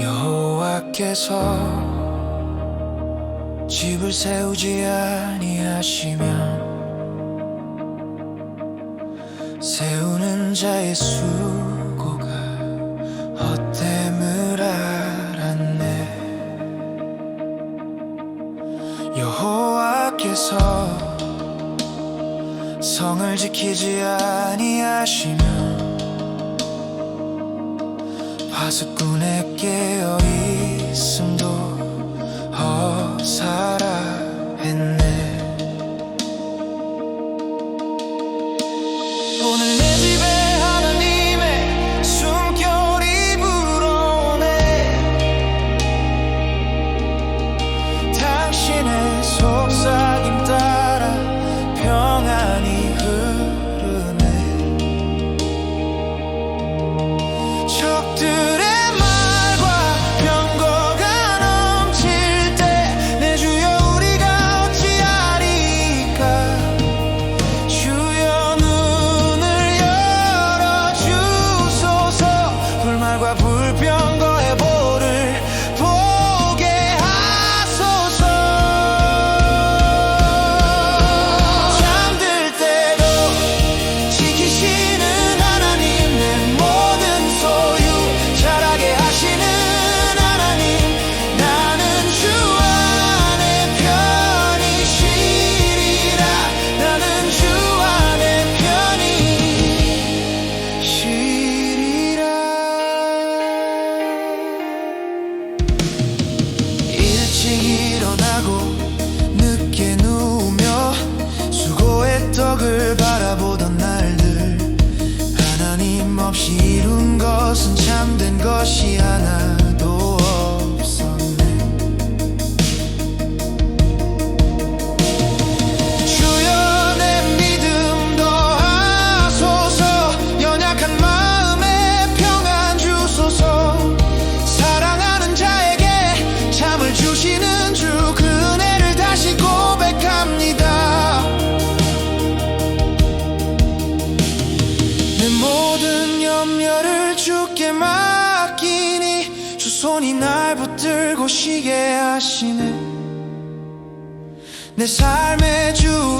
여호와께서 집을 세우지 아니하시면 세우는 자의 수고가 헛됨을 알았네. 여호와께서 성을 지키지 아니하시면 가서 꺼낼게요. 이룬 것은 참된 것이 하나. 죽게 맡기니 주 손이 날 붙들고 쉬게 하시네. 내 삶의 주